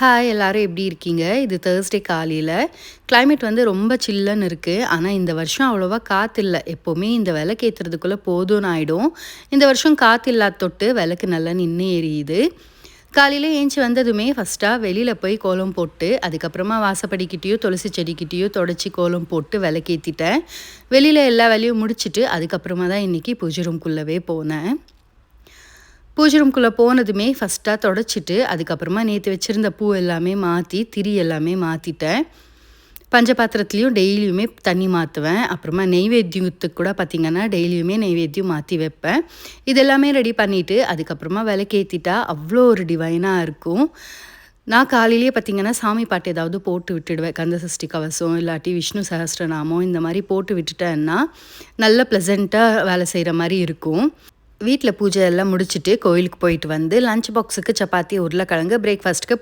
Hi எல்லோரும் எப்படி இருக்கீங்க? இது தேர்ஸ்டே காலையில். கிளைமேட் வந்து ரொம்ப சில்லுன்னு இருக்குது ஆனால் இந்த வருஷம் அவ்வளோவா காற்று இல்லை எப்போவுமே இந்த விளக்கு ஏற்றுறதுக்குள்ளே போதும்னு ஆகிடும் இந்த வருஷம் காற்று இல்லாத தொட்டு விளக்கு நல்லா நின்று எரியுது. காலையில் ஏஞ்சி வந்ததுமே ஃபஸ்ட்டாக வெளியில் போய் கோலம் போட்டு அதுக்கப்புறமா வாசப்படிக்கிட்டேயோ துளசி செடிக்கிட்டேயோ தொடச்சி கோலம் போட்டு விளக்கேற்றிட்டேன் வெளியில் எல்லா வேலையும் முடிச்சுட்டு அதுக்கப்புறமா தான் இன்றைக்கி பூஜை ரூம்குள்ளவே போனேன். பூஜை ரூம்குள்ளே போனதுமே ஃபஸ்ட்டாக தொடச்சிட்டு அதுக்கப்புறமா நேற்று வச்சுருந்த பூ எல்லாமே மாற்றி திரி எல்லாமே மாற்றிட்டேன் பஞ்ச பாத்திரத்துலேயும் டெய்லியுமே தண்ணி மாற்றுவேன் அப்புறமா நெய்வேத்தியத்துக்கு கூட பார்த்திங்கன்னா டெய்லியுமே நெய்வேத்தியம் மாற்றி வைப்பேன். இதெல்லாமே ரெடி பண்ணிவிட்டு அதுக்கப்புறமா விளக்கேற்றிட்டா அவ்வளோ ஒரு டிவைனாக இருக்கும். நான் காலையிலேயே பார்த்தீங்கன்னா சாமி பாட்டு ஏதாவது போட்டு விட்டுடுவேன். கந்த சஷ்டி கவசம் இல்லாட்டி விஷ்ணு சஹஸ்ரநாமம் இந்த மாதிரி போட்டு விட்டுட்டேன்னா நல்ல ப்ளசண்ட்டாக வேலை செய்கிற மாதிரி இருக்கும். வீட்டில் பூஜை எல்லாம் முடிச்சுட்டு கோயிலுக்கு போயிட்டு வந்து லஞ்ச் பாக்ஸுக்கு சப்பாத்தி உருளைக்கிழங்கு பிரேக்ஃபாஸ்ட்டுக்கு